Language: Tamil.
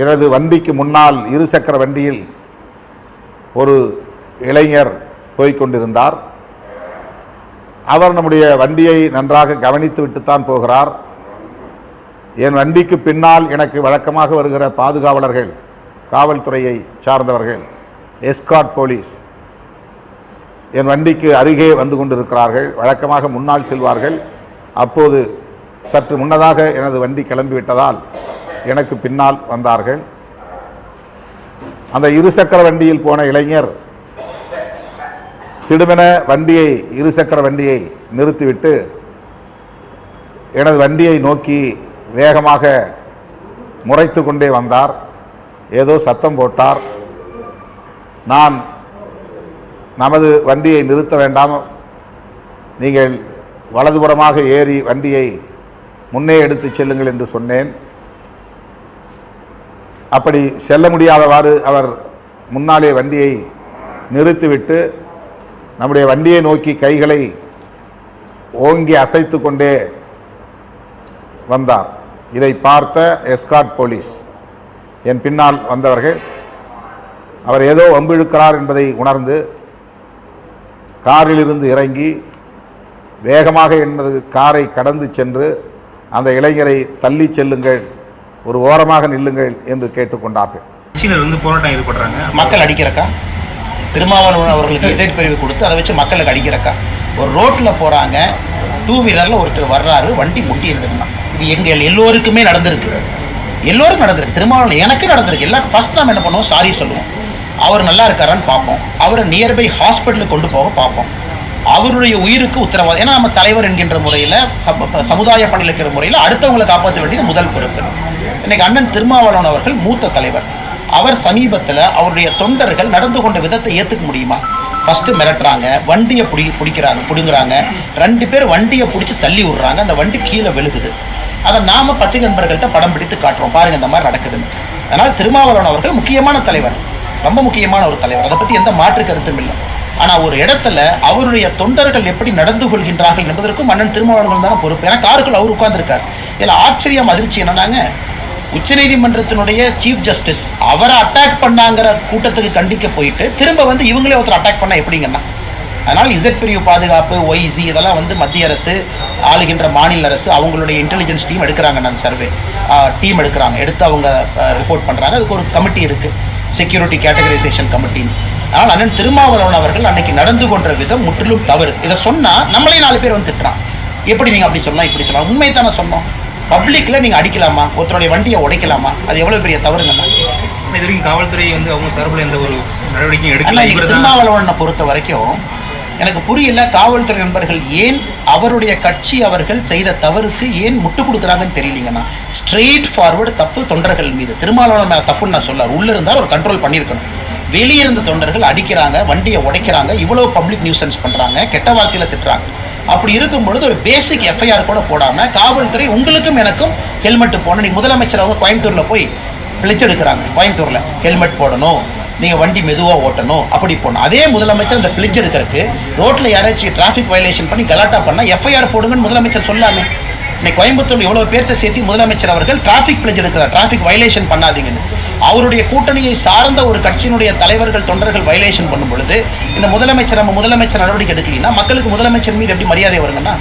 எனது வண்டிக்கு முன்னால் இருசக்கர வண்டியில் ஒரு இளைஞர் போய்கொண்டிருந்தார் அவர் நம்முடைய வண்டியை நன்றாக கவனித்து விட்டுத்தான் போகிறார். என் வண்டிக்கு பின்னால் எனக்கு வழக்கமாக வருகிற பாதுகாவலர்கள் காவல்துறையை சார்ந்தவர்கள் எஸ்காட் போலீஸ் என் வண்டிக்கு அருகே வந்து கொண்டிருக்கிறார்கள். வழக்கமாக முன்னால் செல்வார்கள். அப்போது சற்று முன்னதாக எனது வண்டி கிளம்பிவிட்டதால் எனக்கு பின்னால் வந்தார்கள். அந்த இருசக்கர வண்டியில் போன இளைஞர் திடுமென வண்டியை இருசக்கர வண்டியை நிறுத்திவிட்டு எனது வண்டியை நோக்கி வேகமாக முறைத்து கொண்டே வந்தார். ஏதோ சத்தம் போட்டார். நான் நமது வண்டியை நிறுத்த வேண்டாம். நீங்கள் வலதுபுறமாக ஏறி வண்டியை முன்னே எடுத்துச் செல்லுங்கள் என்று சொன்னேன். அப்படி செல்ல முடியாதவாறு அவர் முன்னாலே வண்டியை நிறுத்திவிட்டு நம்முடைய வண்டியை நோக்கி கைகளை ஓங்கி அசைத்து கொண்டே வந்தார். இதை பார்த்த எஸ்காட் போலீஸ் என் பின்னால் வந்தவர்கள் அவர் ஏதோ வம்பிழுக்கிறார் என்பதை உணர்ந்து காரிலிருந்து இறங்கி வேகமாக என்பது காரை கடந்து சென்று அந்த இளைஞரை தள்ளி செல்லுங்கள். ஒரு ஓரமாக நில்லுங்கள் என்று கேட்டுக்கொண்டார்கள். கட்சியினர் வந்து போராட்டம் ஈடுபடுறாங்க மக்கள் அடிக்கிறக்கா? திருமாவளவன் அவர்களுக்கு எதிர் பிரிவு கொடுத்து அதை வச்சு மக்களுக்கு அடிக்கிறக்கா? ஒரு ரோட்டில் போகிறாங்க டூ வீலரில் ஒருத்தர் வர்றாரு வண்டி முட்டி இருந்துருந்தா இது எங்கள் எல்லோருக்குமே நடந்திருக்கு. எல்லோருக்கும் நடந்திருக்கு. திருமாவளவன் எனக்கு நடந்திருக்கு. எல்லாரும் ஃபர்ஸ்ட் நம்ம என்ன பண்ணுவோம்? சாரி சொல்லுவோம். அவர் நல்லா இருக்காரான்னு பார்ப்போம். அவரை நியர்பை ஹாஸ்பிட்டலுக்கு கொண்டு போக பார்ப்போம். அவருடைய உயிருக்கு உத்தரவாதம். ஏன்னா நம்ம தலைவர் என்கின்ற முறையில் சமுதாய பணியில் இருக்கிற முறையில் அடுத்தவங்களை காப்பாற்ற வேண்டியது முதல் பொறுப்பு. இன்னைக்கு அண்ணன் திருமாவளவன் அவர்கள் மூத்த தலைவர். அவர் சமீபத்தில் அவருடைய தொண்டர்கள் நடந்து கொண்ட விதத்தை ஏற்றுக்க முடியுமா? ஃபஸ்ட்டு மிரட்டுறாங்க வண்டியை பிடி பிடிக்கிறாங்க பிடுங்குறாங்க. ரெண்டு பேர் வண்டியை பிடிச்சி தள்ளி விடுறாங்க. அந்த வண்டி கீழே விழுகுது. அதை நாம பத்து நண்பர்கள்ட்ட படம் பிடித்து காட்டுறோம். பாருங்க இந்த மாதிரி நடக்குதுன்னு. அதனால் திருமாவளவன் அவர்கள் முக்கியமான தலைவர். ரொம்ப முக்கியமான ஒரு தலைவர். அதை பற்றி எந்த மாற்று கருத்தும் இல்லை. ஆனால் ஒரு இடத்துல அவருடைய தொண்டர்கள் எப்படி நடந்து கொள்கின்றார்கள் என்பதற்கும் மன்னன் திருமாவளவன் தானே பொறுப்பு. ஏன்னா காருக்குள் அவர் உட்கார்ந்துருக்கார். இதில் ஆச்சரியம் அதிர்ச்சி என்னன்னாங்க? உச்சநீதிமன்றத்தினுடைய சீஃப் ஜஸ்டிஸ் அவரை அட்டாக் பண்ணாங்கிற கூட்டத்துக்கு கண்டிக்க போயிட்டு திரும்ப வந்து இவங்களே ஒருத்தர் அட்டாக் பண்ண எப்படிங்கன்னா அதனால் இசட் பிரிவு பாதுகாப்பு ஒய்சி இதெல்லாம் வந்து மத்திய அரசு ஆளுகின்ற மாநில அரசு அவங்களுடைய இன்டெலிஜென்ஸ் டீம் எடுக்கிறாங்க நான் சர்வே டீம் எடுக்கிறாங்க. எடுத்து அவங்க ரிப்போர்ட் பண்ணுறாங்க அதுக்கு ஒரு கமிட்டி இருக்குது செக்யூரிட்டி கேட்டகரைசேஷன் கமிட்டின்னு ஆனால் அண்ணன் திருமாவளவன் அவர்கள் அன்னைக்கு நடந்து கொண்ட விதம் முற்றிலும் தவறு. இதை சொன்னால் நம்மளே நாலு பேர் வந்து திட்டுறான். எப்படி நீங்கள் அப்படி சொல்லலாம் இப்படி சொல்லலாம் உண்மை தானே சொன்னோம். பப்ளிக்கில் நீங்கள் அடிக்கலாமா? ஒருத்தருடைய வண்டியை உடைக்கலாமா? அது எவ்வளோ பெரிய தவறுங்கண்ணா? இது வரைக்கும் காவல்துறை வந்து அவங்க சார்பில் எந்த ஒரு நடவடிக்கையும் எடுக்கல. திருமாவளவனை பொறுத்த வரைக்கும் எனக்கு புரியல காவல்துறை நண்பர்கள் ஏன் அவருடைய கட்சி அவர்கள் செய்த தவறுக்கு ஏன் முட்டு கொடுக்குறாங்கன்னு தெரியலீங்கண்ணா. ஸ்ட்ரெயிட் ஃபார்வர்டு தப்பு தொண்டர்கள் மீது. திருமாவளவன் மேல தப்புன்னு நான் சொல்ல உள்ள இருந்தால் ஒரு கண்ட்ரோல் பண்ணியிருக்கணும் வெளியே இருந்த தொண்டர்கள் அடிக்கிறாங்க வண்டியை உடைக்கிறாங்க இவ்வளோ பப்ளிக் நியூசன்ஸ் பண்ணுறாங்க கெட்ட வார்த்தையில் திட்டுறாங்க. அப்படி இருக்கும் பொழுது ஒரு பேசிக் எஃப்ஐஆர் கூட போடாமல் காவல்துறை உங்களுக்கும் எனக்கும் ஹெல்மெட் போடணும். நீங்கள் முதலமைச்சர் அவங்க கோயம்புத்தூரில் போய் பிழைச்சு எடுக்கிறாங்க கோயம்புத்தூரில் ஹெல்மெட் போடணும். நீங்கள் வண்டி மெதுவாக ஓட்டணும். அப்படி போடணும். அதே முதலமைச்சர் இந்த பிளிச் எடுக்கிறதுக்கு ரோட்டில் யாராச்சும் டிராஃபிக் வயலேஷன் பண்ணி கலாட்டா பண்ணால் எஃப்ஐஆர் போடுங்கன்னு முதலமைச்சர் சொல்லாமே. இன்னைக்கு கோயம்புத்தூர் எவ்வளோ பேர்த்த சேர்த்து முதலமைச்சர் அவர்கள் டிராஃபிக் பிளிச் எடுக்கிறார். டிராஃபிக் வயலேஷன் பண்ணாதீங்கன்னு. அவருடைய கூட்டணியை சார்ந்த ஒரு கட்சியினுடைய தலைவர்கள் தொண்டர்கள் வயலேஷன் பண்ணும் பொழுது இந்த முதலமைச்சர் நம்ம முதலமைச்சர் நடவடிக்கை எடுக்கலைன்னா மக்களுக்கு முதலமைச்சர் மீது எப்படி மரியாதை வருங்கன்னா